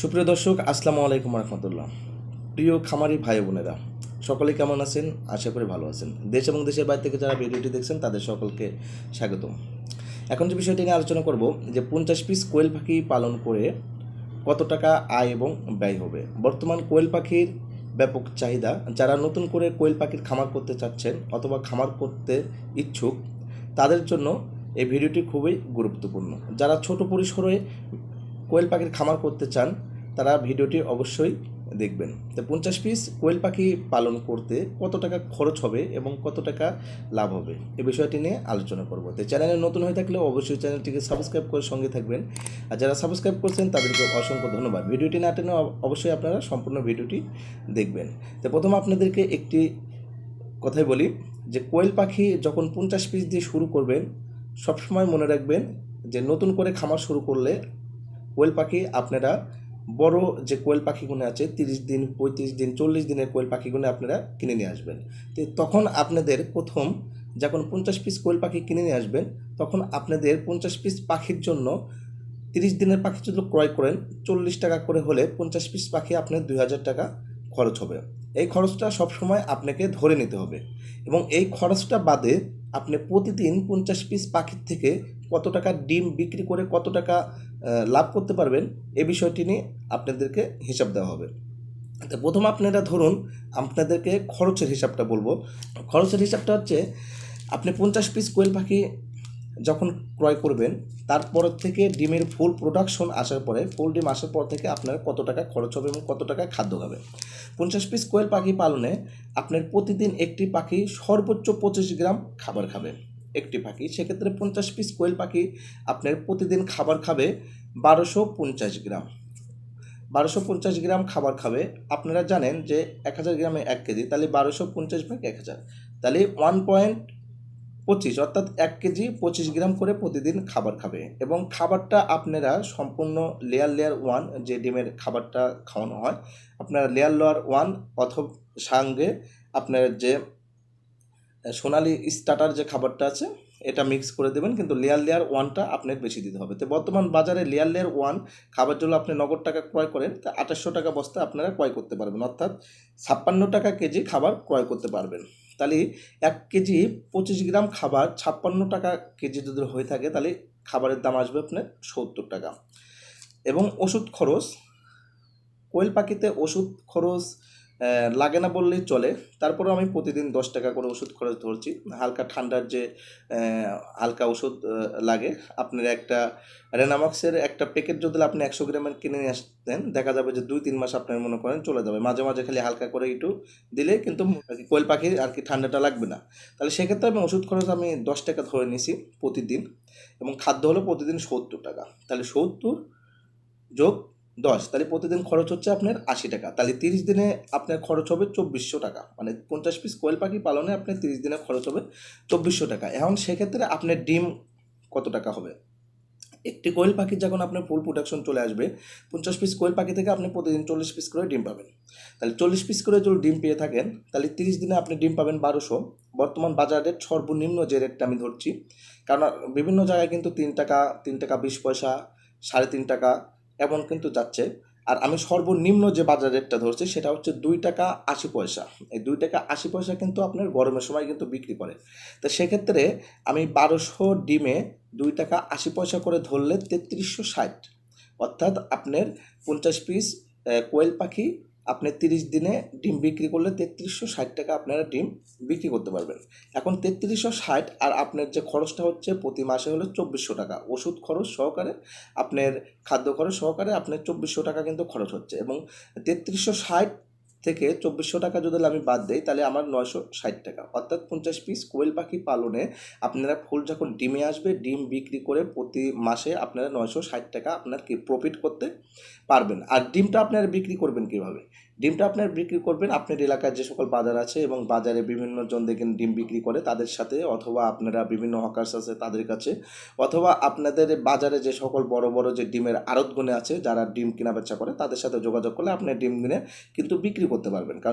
সুপ্রিয় দর্শক, আসসালামু আলাইকুম রহমতুল্লাহ। প্রিয় খামারি ভাই বোনেরা সকলে কেমন আছেন? আশা করি ভালো আছেন। দেশ এবং দেশের বাইরে থেকে যারা ভিডিওটি দেখছেন, তাদের সকলকে স্বাগত এখন যে বিষয়টি নিয়ে আলোচনা করব, যে পঞ্চাশ পিস কোয়েল পাখি পালন করে কত টাকা আয় এবং ব্যয় হবে? বর্তমান কোয়েল পাখির ব্যাপক চাহিদা, যারা নতুন করে কোয়েল পাখির খামার করতে চাচ্ছেন অথবা খামার করতে ইচ্ছুক, তাদের জন্য এই ভিডিওটি খুবই গুরুত্বপূর্ণ। যারা ছোট পরিসরে কোয়েল পাখির খামার করতে চান, তারা ভিডিওটি অবশ্যই দেখবেন। তো পঞ্চাশ পিস কোয়েল পাখি পালন করতে কত টাকা খরচ হবে এবং কত টাকা লাভ হবে, এ বিষয়টি নিয়ে আলোচনা করব। তো চ্যানেলে নতুন হয়ে থাকলে অবশ্যই চ্যানেলটিকে সাবস্ক্রাইব করে সঙ্গে থাকবেন। আর যারা সাবস্ক্রাইব করছেন, তাদেরকে অসংখ্য ধন্যবাদ। ভিডিওটি না টেনে অবশ্যই আপনারা সম্পূর্ণ ভিডিওটি দেখবেন। তো প্রথম আপনাদেরকে একটি কথাই বলি যে, কোয়েল পাখি যখন পঞ্চাশ পিস দিয়ে শুরু করবেন, সবসময় মনে রাখবেন যে, নতুন করে খামার শুরু করলে কোয়েল পাখি, আপনারা বড় যে কোয়েল পাখিগুলো আছে, তিরিশ দিন, পঁয়ত্রিশ দিন, চল্লিশ দিনের কোয়েল পাখিগুলো আপনারা কিনে নিয়ে আসবেন। তো তখন আপনাদের প্রথম যখন পঞ্চাশ পিস কোয়েল পাখি কিনে নিয়ে আসবেন, তখন আপনাদের পঞ্চাশ পিস পাখির জন্য তিরিশ দিনের পাখি যদি ক্রয় করেন, চল্লিশ টাকা করে হলে পঞ্চাশ পিস পাখি আপনার দুই হাজার টাকা খরচ হবে। এই খরচটা সবসময় আপনাকে ধরে নিতে হবে এবং এই খরচটা বাদে আপনি প্রতিদিন পঞ্চাশ পিস পাখির থেকে কত টাকা ডিম বিক্রি করে কত টাকা লাভ করতে পারবেন, এ বিষয়টি নিয়ে আপনাদেরকে হিসাব দেওয়া হবে। তো প্রথম আপনারা ধরুন, আপনাদেরকে খরচের হিসাবটা বলব। খরচের হিসাবটা হচ্ছে, আপনি পঞ্চাশ পিস কোয়েল পাখি যখন ক্রয় করবেন, তারপর থেকে ডিমের ফুল প্রোডাকশন আসার পরে, ফুল ডিম আসার পর থেকে আপনার কত টাকা খরচ হবে এবং কত টাকা খাদ্য খাবে পঞ্চাশ পিস কোয়েল পাখি পালনে আপনার প্রতিদিন একটি পাখি সর্বোচ্চ পঁচিশ গ্রাম খাবার খাবে। একটি পাখি। সেক্ষেত্রে পঞ্চাশ পিস কোয়েল পাখি আপনার প্রতিদিন খাবার খাবে বারোশো পঞ্চাশ গ্রাম। বারোশো পঞ্চাশ গ্রাম খাবার খাবে। আপনারা জানেন যে এক হাজার গ্রামে এক কেজি, তাহলে বারোশো পঞ্চাশ ভাগ এক হাজার। তাহলে ওয়ান পয়েন্ট পঁচিশ, অর্থাৎ এক কেজি পঁচিশ গ্রাম করে প্রতিদিন খাবার খাবে। এবং খাবারটা আপনারা সম্পূর্ণ লেয়ার লেয়ার ওয়ান যে ডিমের খাবারটা খাওয়ানো হয়, আপনারা লেয়ার লেয়ার ওয়ান অথবা সঙ্গে আপনার যে সোনালি স্টার্টার যে খাবারটা আছে, এটা মিক্স করে দেবেন, কিন্তু লেয়ার লেয়ার ওয়ানটা আপনার বেশি দিতে হবে। তো বর্তমান বাজারে লেয়ার লেয়ার ওয়ান খাবার জন্য আপনি নগদ টাকা ক্রয় করেন তা আঠাশশো টাকা বস্তা আপনারা ক্রয় করতে পারবেন, অর্থাৎ ছাপ্পান্ন টাকা কেজি খাবার ক্রয় করতে পারবেন। তাহলে এক কেজি পঁচিশ গ্রাম খাবার ছাপ্পান্ন টাকা কেজি যদি হয়ে থাকে, তাহলে খাবারের দাম আসবে আপনার সত্তর টাকা। এবং ওষুধ খরচ, কোয়েল পাখিতে ওষুধ খরচ লাগে না বললেই চলে। তারপরেও আমি প্রতিদিন দশ টাকা করে ওষুধ খরচ ধরছি। হালকা ঠান্ডার যে হালকা ওষুধ লাগে, আপনার একটা রেনামাক্সের একটা প্যাকেট যদি আপনি একশো গ্রামের কিনে নিয়ে আসতেন, দেখা যাবে যে দুই, তিন মাস আপনার মনে করেন চলে যাবে। মাঝে মাঝে খালি হালকা করে একটু দিলে কিন্তু কোয়েল পাখির আর কি ঠান্ডাটা লাগবে না। তাহলে সেক্ষেত্রে আমি ওষুধ খরচ আমি দশ টাকা ধরে নিছি প্রতিদিন এবং খাদ্য হলো প্রতিদিন সত্তর টাকা। তাহলে সত্তর যোগ দশ, তাহলে প্রতিদিন খরচ হচ্ছে আপনার আশি টাকা। তাহলে তিরিশ দিনে আপনার খরচ হবে চব্বিশশো টাকা। মানে পঞ্চাশ পিস কোয়েল পাখি পালনে আপনার তিরিশ দিনে খরচ হবে চব্বিশশো টাকা। এখন সেক্ষেত্রে আপনার ডিম কত টাকা হবে? একটি কোয়েল পাখির যখন আপনার ফুল প্রোডাকশন চলে আসবে, পঞ্চাশ পিস কোয়েল পাখি থেকে আপনি প্রতিদিন চল্লিশ পিস করে ডিম পাবেন। তাহলে চল্লিশ পিস করে যদি ডিম পেয়ে থাকেন, তাহলে তিরিশ দিনে আপনি ডিম পাবেন বারোশো। বর্তমান বাজার রেট সর্বনিম্ন যে রেটটা আমি ধরছি কারণ বিভিন্ন জায়গায় কিন্তু তিন টাকা তিন টাকা বিশ পয়সা, সাড়ে তিন টাকা এমন কিন্তু যাচ্ছে। আর আমি সর্বনিম্ন যে বাজার রেটটা ধরছি, সেটা হচ্ছে দুই টাকা আশি পয়সা। এই দুই টাকা আশি পয়সা কিন্তু আপনার গরমের সময় কিন্তু বিক্রি করে। তো সেক্ষেত্রে আমি বারোশো ডিমে দুই টাকা আশি পয়সা করে ধরলে তেত্রিশশো ষাট। অর্থাৎ আপনার পঞ্চাশ পিস কোয়েল পাখি আপনি তিরিশ দিনে ডিম বিক্রি করলে তেত্রিশশো ষাট টাকা আপনারা ডিম বিক্রি করতে পারবেন। এখন তেত্রিশশো ষাট আর আপনার যে খরচটা হচ্ছে প্রতি মাসে হলো চব্বিশশো টাকা। ওষুধ খরচ সহকারে, আপনার খাদ্য খরচ সহকারে আপনার চব্বিশশো টাকা কিন্তু খরচ হচ্ছে। এবং তেত্রিশশো ষাট থেকে চব্বিশশো টাকা যদি আমি বাদ দিই, তাহলে আমার নয়শো ষাট টাকা। অর্থাৎ পঞ্চাশ পিস কোয়েল পাখি পালনে আপনারা ফুল যখন ডিমে আসবে, ডিম বিক্রি করে প্রতি মাসে আপনারা নয়শো ষাট টাকা আপনার কি প্রফিট করতে পারবেন। আর ডিমটা আপনারা বিক্রি করবেন কীভাবে? ডিমটা আপনার বিক্রি করবেন। আপনার এলাকায় যে সকল বাজার আছে এবং বাজারে বিভিন্ন জন দেখেন ডিম বিক্রি করে তাদের সাথে অথবা আপনারা বিভিন্ন হকার্স আছে তাদের কাছে অথবা আপনাদের বাজারে যে সকল বড় বড় যে ডিমের আড়তগুনে আছে, যারা ডিম কেনা বেচা করে তাদের সাথে যোগাযোগ করলে আপনি ডিম কিনে কিন্তু বিক্রি করতে পারবেন। কারণ